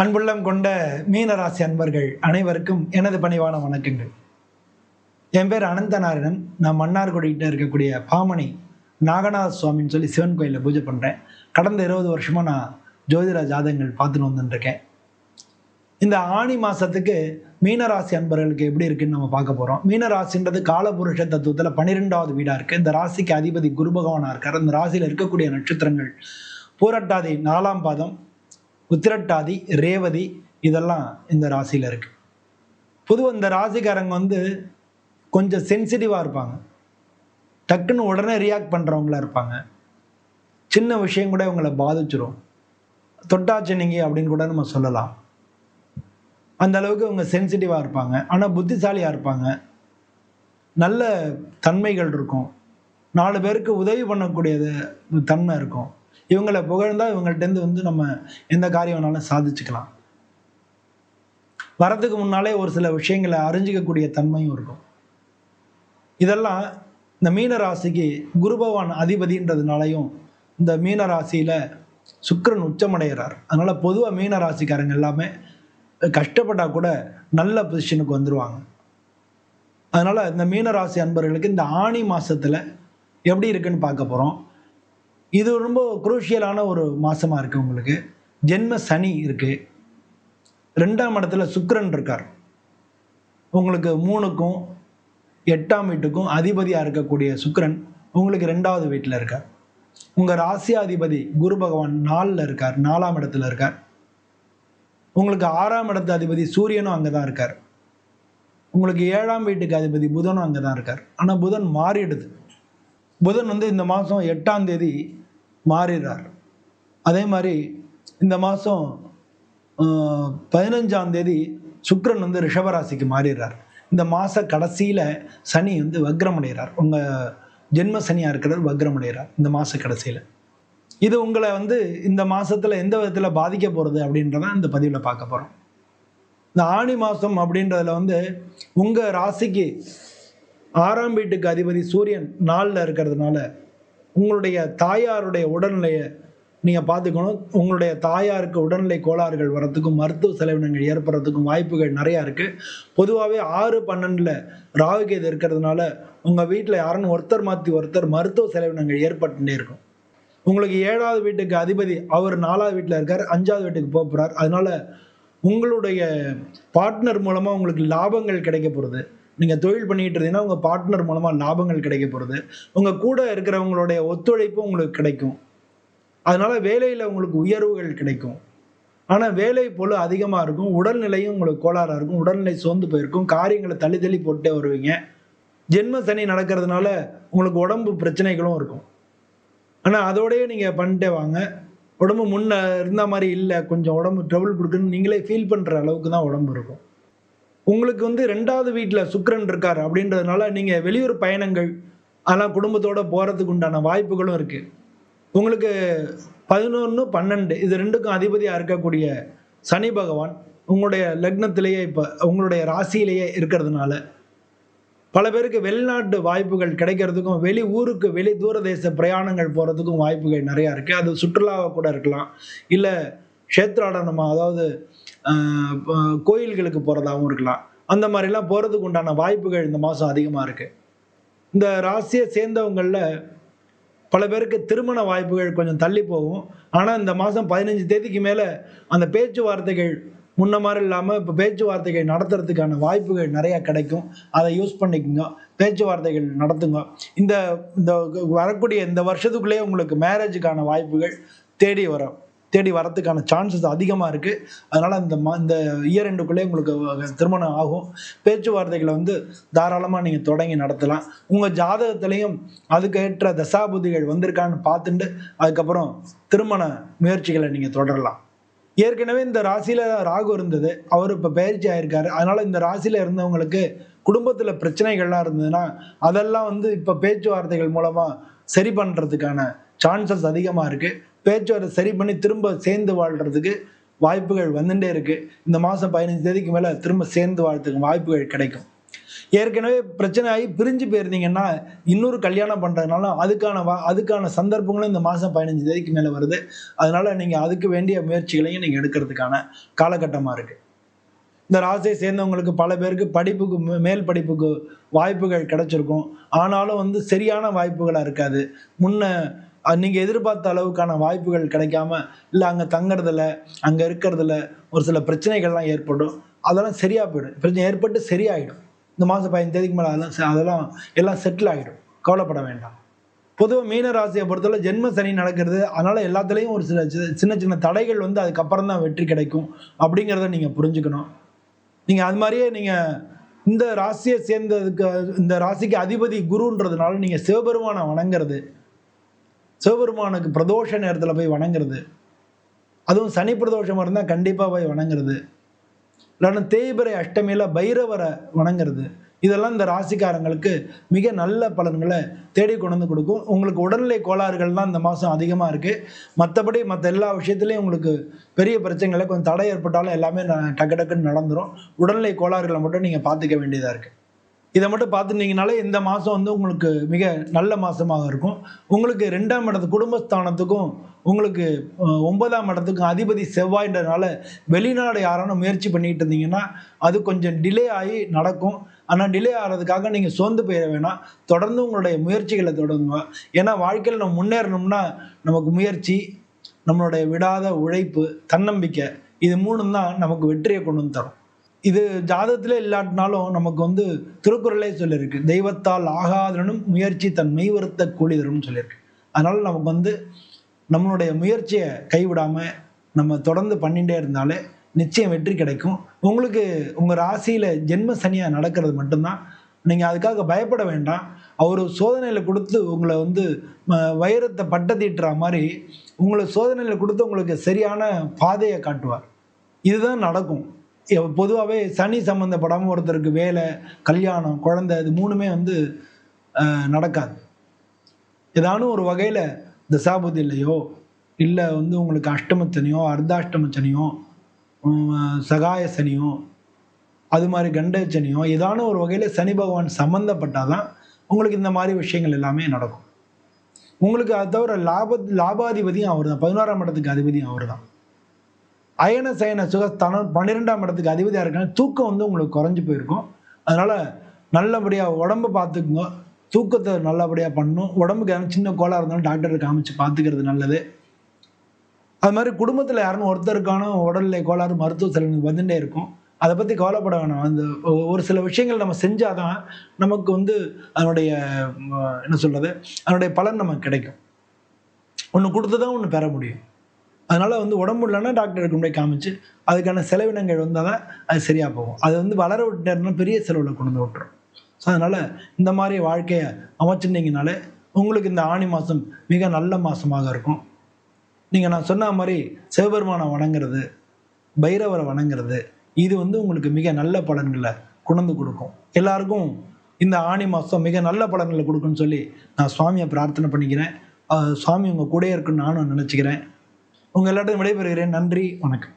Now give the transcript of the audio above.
அன்புள்ளம் கொண்ட மீனராசி அன்பர்கள் அனைவருக்கும் எனது பணிவான வணக்கங்கள். என் பேர் அனந்தநாராயணன் நான் மன்னார்குடிகிட்ட இருக்கக்கூடிய பாமணி நாகநாத சுவாமின்னு சொல்லி சிவன் கோயிலில் பூஜை பண்ணுறேன் கடந்த இருபது வருஷமாக நான் ஜோதிட ஜாதகங்கள் பார்த்துன்னு வந்துட்டுருக்கேன். இந்த ஆணி மாதத்துக்கு மீனராசி அன்பர்களுக்கு எப்படி இருக்குன்னு நம்ம பார்க்க போகிறோம் மீனராசின்றது காலபுருஷ தத்துவத்தில் பன்னிரெண்டாவது வீடாக இருக்குது இந்த ராசிக்கு அதிபதி குரு பகவானாக இருக்கார். இந்த ராசியில் இருக்கக்கூடிய நட்சத்திரங்கள் பூரட்டாதி நாலாம் பாதம் உத்திரட்டாதி ரேவதி இதெல்லாம் இந்த ராசியில் இருக்கு. பொதுவாக இந்த ராசிக்காரங்க வந்து கொஞ்சம் சென்சிட்டிவாக இருப்பாங்க. டக்குன்னு உடனே ரியாக்ட் பண்ணுறவங்களா இருப்பாங்க. சின்ன விஷயம் கூட இவங்களை பாதிச்சிரும். தொட்டாச்சினிங்க அப்படின்னு கூட நம்ம சொல்லலாம். அந்த அளவுக்கு இவங்க சென்சிட்டிவாக இருப்பாங்க. ஆனால் புத்திசாலியாக இருப்பாங்க. நல்ல தன்மைகள் இருக்கும். நாலு பேருக்கு உதவி பண்ணக்கூடியது தன்மை இருக்கும். இவங்களை புகழ்ந்தால் இவங்கள்ட்டேருந்து வந்து நம்ம எந்த காரியம் வேணாலும் சாதிச்சுக்கலாம். வரதுக்கு முன்னாலே ஒரு சில விஷயங்களை அறிஞ்சிக்கக்கூடிய தன்மையும் இருக்கும். இதெல்லாம் இந்த மீன ராசிக்கு குரு பகவான் அதிபதின்றதுனாலையும் இந்த மீன ராசியில் சுக்கரன் உச்சமடைகிறார் அதனால் பொதுவாக மீன ராசிக்காரங்க எல்லாமே கஷ்டப்பட்டால் கூட நல்ல பொசிஷனுக்கு வந்துடுவாங்க அதனால் இந்த மீன ராசி அன்பர்களுக்கு இந்த ஆணி மாதத்தில் எப்படி இருக்குன்னு பார்க்க போகிறோம் இது ரொம்ப குரூஷியலான ஒரு மாதமாக இருக்குது உங்களுக்கு. ஜென்ம சனி இருக்குது ரெண்டாம் இடத்துல சுக்கரன் இருக்கார். உங்களுக்கு மூணுக்கும் எட்டாம் வீட்டுக்கும் அதிபதியாக இருக்கக்கூடிய சுக்கரன் உங்களுக்கு ரெண்டாவது வீட்டில் இருக்கார். உங்கள் ராசியாதிபதி குரு பகவான் நாலில் இருக்கார் நாலாம் இடத்துல இருக்கார். உங்களுக்கு ஆறாம் இடத்து அதிபதி சூரியனும் அங்கே தான் இருக்கார். உங்களுக்கு ஏழாம் வீட்டுக்கு அதிபதி புதனும் அங்கே தான் இருக்கார். ஆனால் புதன் மாறிடுது. புதன் வந்து இந்த மாதம் எட்டாம் தேதி மாறிடுறார் அதே மாதிரி இந்த மாதம் பதினஞ்சாம் தேதி சுக்கிரன் வந்து ரிஷபராசிக்கு மாறிடுறார் இந்த மாத கடைசியில் சனி வந்து வக்ரமடைகிறார். உங்கள் ஜென்ம சனியாக இருக்கிறவர் வக்ரமடைகிறார் இந்த மாத கடைசியில். இது உங்களை வந்து இந்த மாதத்தில் எந்த விதத்தில் பாதிக்க போகிறது அப்படின்றத இந்த பதிவில் பார்க்க போகிறோம் இந்த ஆணி மாதம் அப்படின்றதுல வந்து உங்கள் ராசிக்கு ஆறாம் வீட்டுக்கு அதிபதி சூரியன் நாளில் இருக்கிறதுனால உங்களுடைய தாயாருடைய உடல்நிலையை நீங்கள் பார்த்துக்கணும். உங்களுடைய தாயாருக்கு உடல்நிலை கோளாறுகள் வரத்துக்கும் மருத்துவ செலவினங்கள் ஏற்படுறதுக்கும் வாய்ப்புகள் நிறையா இருக்குது பொதுவாகவே ஆறு பன்னெண்டில் ராகுகேது இருக்கிறதுனால உங்கள் வீட்டில் யாருன்னு ஒருத்தர் மாற்றி ஒருத்தர் மருத்துவ செலவினங்கள் ஏற்பட்டுட்டே இருக்கும். உங்களுக்கு ஏழாவது வீட்டுக்கு அதிபதி அவர் நாலாவது வீட்டில் இருக்கார் அஞ்சாவது வீட்டுக்கு போக போகிறார் அதனால் உங்களுடைய பார்ட்னர் மூலமாக உங்களுக்கு லாபங்கள் கிடைக்க போகிறது நீங்கள் தொழில் பண்ணிட்டு இருந்தீங்கன்னா உங்கள் பார்ட்னர் மூலமாக லாபங்கள் கிடைக்க போகிறது உங்கள் கூட இருக்கிறவங்களுடைய ஒத்துழைப்பு உங்களுக்கு கிடைக்கும். அதனால் வேலையில் உங்களுக்கு உயர்வுகள் கிடைக்கும். ஆனால் வேலை போல அதிகமாக இருக்கும். உடல்நிலையும் உங்களுக்கு கோளாறாக இருக்கும். உடல்நிலை சோர்ந்து போயிருக்கும். காரியங்களை தள்ளி தள்ளி போட்டே வருவீங்க. ஜென்ம சனி நடக்கிறதுனால உங்களுக்கு உடம்பு பிரச்சனைகளும் இருக்கும். ஆனால் அதோடய நீங்கள் பண்ணிட்டே வாங்க. உடம்பு முன்ன இருந்த மாதிரி இல்லை. கொஞ்சம் உடம்பு ட்ரபுள் கொடுக்குன்னு நீங்களே ஃபீல் பண்ணுற அளவுக்கு தான் உடம்பு இருக்கும். உங்களுக்கு வந்து ரெண்டாவது வீட்டில் சுக்கரன் இருக்கார் அப்படின்றதுனால நீங்கள் வெளியூர் பயணங்கள் அதெல்லாம் குடும்பத்தோடு போகிறதுக்கு உண்டான வாய்ப்புகளும் இருக்குது உங்களுக்கு பதினொன்று பன்னெண்டு இது ரெண்டுக்கும் அதிபதியாக இருக்கக்கூடிய சனி பகவான் உங்களுடைய லக்னத்திலேயே இப்போ உங்களுடைய ராசியிலேயே இருக்கிறதுனால பல பேருக்கு வெளிநாட்டு வாய்ப்புகள் கிடைக்கிறதுக்கும் வெளி ஊருக்கு வெளி தூரதேச பிரயாணங்கள் போகிறதுக்கும் வாய்ப்புகள் நிறையா இருக்குது அது சுற்றுலாவாக கூட இருக்கலாம். இல்லை க்ஷேத்ராடனமாக அதாவது கோயில்களுக்கு போகிறதாகவும் இருக்கலாம். அந்த மாதிரிலாம் போகிறதுக்கு உண்டான வாய்ப்புகள் இந்த மாதம் அதிகமாக இருக்குது இந்த ராசியை சேர்ந்தவங்களில் பல பேருக்கு திருமண வாய்ப்புகள் கொஞ்சம் தள்ளி போகும். ஆனால் இந்த மாதம் பதினஞ்சு தேதிக்கு மேலே அந்த பேச்சுவார்த்தைகள் முன்ன மாதிரி இல்லாமல் இப்போ பேச்சுவார்த்தைகள் நடத்துறதுக்கான வாய்ப்புகள் நிறையா கிடைக்கும். அதை யூஸ் பண்ணிக்கோங்க. பேச்சுவார்த்தைகள் நடத்துங்க. இந்த இந்த வரக்கூடிய இந்த வருஷத்துக்குள்ளேயே உங்களுக்கு மேரேஜுக்கான வாய்ப்புகள் தேடி வரும். தேடி வரதுக்கான சான்சஸ் அதிகமாக இருக்குது அதனால் இந்த மா இந்த இயர் ரெண்டுக்குள்ளே உங்களுக்கு திருமணம் ஆகும். பேச்சுவார்த்தைகளை வந்து தாராளமாக நீங்கள் தொடங்கி நடத்தலாம். உங்கள் ஜாதகத்திலையும் அதுக்கேற்ற தசாபுதிகள் வந்திருக்கான்னு பார்த்துட்டு அதுக்கப்புறம் திருமண முயற்சிகளை நீங்கள் தொடரலாம். ஏற்கனவே இந்த ராசியில் ராகு இருந்தது. அவர் இப்போ பயிற்சி ஆயிருக்காரு. அதனால் இந்த ராசியில் இருந்தவங்களுக்கு குடும்பத்தில் பிரச்சனைகள்லாம் இருந்ததுன்னா அதெல்லாம் வந்து இப்போ பேச்சுவார்த்தைகள் மூலமாக சரி பண்ணுறதுக்கான சான்சஸ் அதிகமாக இருக்குது பேச்சுவார்த்தை சரி பண்ணி திரும்ப சேர்ந்து வாழ்றதுக்கு வாய்ப்புகள் வந்துட்டே இருக்கு. இந்த மாதம் பதினஞ்சு தேதிக்கு மேலே திரும்ப சேர்ந்து வாழ்றதுக்கு வாய்ப்புகள் கிடைக்கும். ஏற்கனவே பிரச்சனை ஆகி பிரிஞ்சு போயிருந்தீங்கன்னா இன்னொரு கல்யாணம் பண்ணுறதுனால அதுக்கான வா அதுக்கான சந்தர்ப்பங்களும் இந்த மாதம் பதினஞ்சு தேதிக்கு மேலே வருது. அதனால நீங்கள் அதுக்கு வேண்டிய முயற்சிகளையும் நீங்கள் எடுக்கிறதுக்கான காலகட்டமாக இருக்குது இந்த ராசியை சேர்ந்தவங்களுக்கு பல பேருக்கு படிப்புக்கு மே- மேல் படிப்புக்கு வாய்ப்புகள் கிடைச்சிருக்கும். ஆனாலும் வந்து சரியான வாய்ப்புகளாக இருக்காது. முன்ன நீங்கள் எதிர்பார்த்த அளவுக்கான வாய்ப்புகள் கிடைக்காம இல்லை அங்கே தங்குறதுல அங்கே இருக்கிறதுல ஒரு சில பிரச்சனைகள்லாம் ஏற்படும். அதெல்லாம் சரியாக போயிடும். பிரச்சனை ஏற்பட்டு சரியாயிடும். இந்த மாதம் பதினஞ்சு தேதிக்கு மேலே அதெல்லாம் அதெல்லாம் எல்லாம் செட்டில் ஆகிடும் கவலைப்பட வேண்டாம். பொதுவாக மீன ராசியை பொறுத்தவரை ஜென்ம சனி நடக்கிறது அதனால் எல்லாத்துலேயும் ஒரு சில சி- சின்ன சின்ன தடைகள் வந்து அதுக்கப்புறம் தான் வெற்றி கிடைக்கும் அப்படிங்கிறத நீங்கள் புரிஞ்சுக்கணும். நீங்கள் அது மாதிரியே நீங்கள் இந்த ராசியை சேர்ந்ததுக்கு இந்த ராசிக்கு அதிபதி குருன்றதுனால நீங்கள் சிவபெருமானை வணங்குறது சிவபெருமானுக்கு பிரதோஷ நேரத்தில் போய் வணங்குறது. அதுவும் சனி பிரதோஷமாக இருந்தால் கண்டிப்பாக போய் வணங்குறது. இல்லைன்னா தேய்பிரை அஷ்டமியில் பைரவரை வணங்குறது. இதெல்லாம் இந்த ராசிக்காரங்களுக்கு மிக நல்ல பலன்களை தேடி கொண்டு வந்து கொடுக்கும். உங்களுக்கு உடல்நிலை கோளாறுகள் தான் இந்த மாதம் அதிகமாக இருக்குது மற்றபடி மற்ற எல்லா விஷயத்துலையும் உங்களுக்கு பெரிய பிரச்சனைகளை கொஞ்சம் தடை ஏற்பட்டாலும் எல்லாமே டக்கு டக்குன்னு நடந்துடும் உடல்நிலை கோளாறுகளை மட்டும் நீங்கள் பார்த்துக்க வேண்டியதாக இருக்குது இதை மட்டும் பார்த்துட்டீங்கனாலே இந்த மாதம் வந்து உங்களுக்கு மிக நல்ல மாதமாக இருக்கும். உங்களுக்கு ரெண்டாம் இடத்து குடும்பஸ்தானத்துக்கும் உங்களுக்கு ஒன்பதாம் இடத்துக்கும் அதிபதி செவ்வாயின்றனால வெளிநாடு யாரானும் முயற்சி பண்ணிக்கிட்டு இருந்தீங்கன்னா அது கொஞ்சம் டிலே ஆகி நடக்கும். ஆனால் டிலே ஆகிறதுக்காக நீங்கள் சோர்ந்து போயிட வேணாம். தொடர்ந்து உங்களுடைய முயற்சிகளை தொடங்குங்க. ஏன்னா வாழ்க்கையில் நம்ம முன்னேறணும்னா நமக்கு முயற்சி நம்மளுடைய விடாத உழைப்பு தன்னம்பிக்கை இது மூணும் தான் நமக்கு வெற்றியை கொண்டு வந்து தரும். இது ஜாதகத்தில் இல்லாட்டினாலும் நமக்கு வந்து திருக்குறளே சொல்லியிருக்கு. தெய்வத்தால் ஆகாதனும் முயற்சி தன் மெய்வருத்த கூலி சொல்லியிருக்கு. அதனால நமக்கு வந்து நம்மளுடைய முயற்சியை கைவிடாமல் நம்ம தொடர்ந்து பண்ணிகிட்டே இருந்தாலே நிச்சயம் வெற்றி கிடைக்கும். உங்களுக்கு உங்கள் ராசியில் ஜென்ம சனியாக நடக்கிறது மட்டும்தான். நீங்கள் அதுக்காக பயப்பட வேண்டாம். அவர் சோதனையில் கொடுத்து உங்களை வந்து வைரத்தை பட்ட தீட்டுற மாதிரி உங்களை சோதனையில் கொடுத்து உங்களுக்கு சரியான பாதையை காட்டுவார். இதுதான் நடக்கும். பொதுவாகவே சனி சம்மந்தப்படாமல் ஒருத்தருக்கு வேலை கல்யாணம் குழந்தை இது மூணுமே வந்து நடக்காது. ஏதானும் ஒரு வகையில் தசாபுதி இல்லையோ இல்லை வந்து உங்களுக்கு அஷ்டமச்சனியோ அர்த்தாஷ்டமச்சனியோ சகாய சனியோ அது மாதிரி கண்டச்சனியோ ஏதானும் ஒரு வகையில் சனி பகவான் சம்மந்தப்பட்டால் தான் உங்களுக்கு இந்த மாதிரி விஷயங்கள் எல்லாமே நடக்கும். உங்களுக்கு அது தவிர லாப லாபாதிபதியும் அவர் தான் பதினோராம் இடத்துக்கு அதிபதியும் அவர் தான் அயன சயன சுகஸ்தானம் பன்னிரெண்டாம் இடத்துக்கு அதிபதியாக இருக்காங்க தூக்கம் வந்து உங்களுக்கு குறைஞ்சு போயிருக்கும். அதனால் நல்லபடியாக உடம்ப பார்த்துக்குங்க. தூக்கத்தை நல்லபடியாக பண்ணணும். உடம்புக்கு எதனா சின்ன கோளாக இருந்தாலும் டாக்டரை காமிச்சு பார்த்துக்கிறது நல்லது. அது மாதிரி குடும்பத்தில் யாருன்னு ஒருத்தருக்கான உடல்நிலை கோளாறு மருத்துவ செலவு வந்துட்டே இருக்கும். அதை பற்றி கவலைப்பட வேணாம். அந்த ஒரு சில விஷயங்கள் நம்ம செஞ்சால் தான் நமக்கு வந்து அதனுடைய என்ன சொல்கிறது அதனுடைய பலன் நமக்கு கிடைக்கும். ஒன்று கொடுத்து தான் ஒன்று பெற முடியும். அதனால் வந்து உடம்பு இல்லைன்னா டாக்டருக்கு போய் காமிச்சு. அதுக்கான செலவினங்கள் வந்தால் தான் அது சரியாக போகும். அது வந்து வளர விட்டுனா பெரிய செலவில் கொண்டு வந்து விட்டுரும். ஸோ அதனால் இந்த மாதிரி வாழ்க்கையை அமைச்சிருந்தீங்கனாலே உங்களுக்கு இந்த ஆணி மாதம் மிக நல்ல மாதமாக இருக்கும். நீங்கள் நான் சொன்ன மாதிரி சிவபெருமானை வணங்குறது பைரவரை வணங்குறது இது வந்து உங்களுக்கு மிக நல்ல பலன்களை கொண்டு வந்து கொடுக்கும். எல்லாருக்கும் இந்த ஆணி மாதம் மிக நல்ல பலன்களை கொடுக்குன்னு சொல்லி நான் சுவாமியை பிரார்த்தனை பண்ணிக்கிறேன். சுவாமி உங்கள் கூடயே இருக்குன்னு நானும் நினச்சிக்கிறேன். உங்கள் எல்லாத்தையும் விடைபெறுகிறேன். நன்றி. வணக்கம்.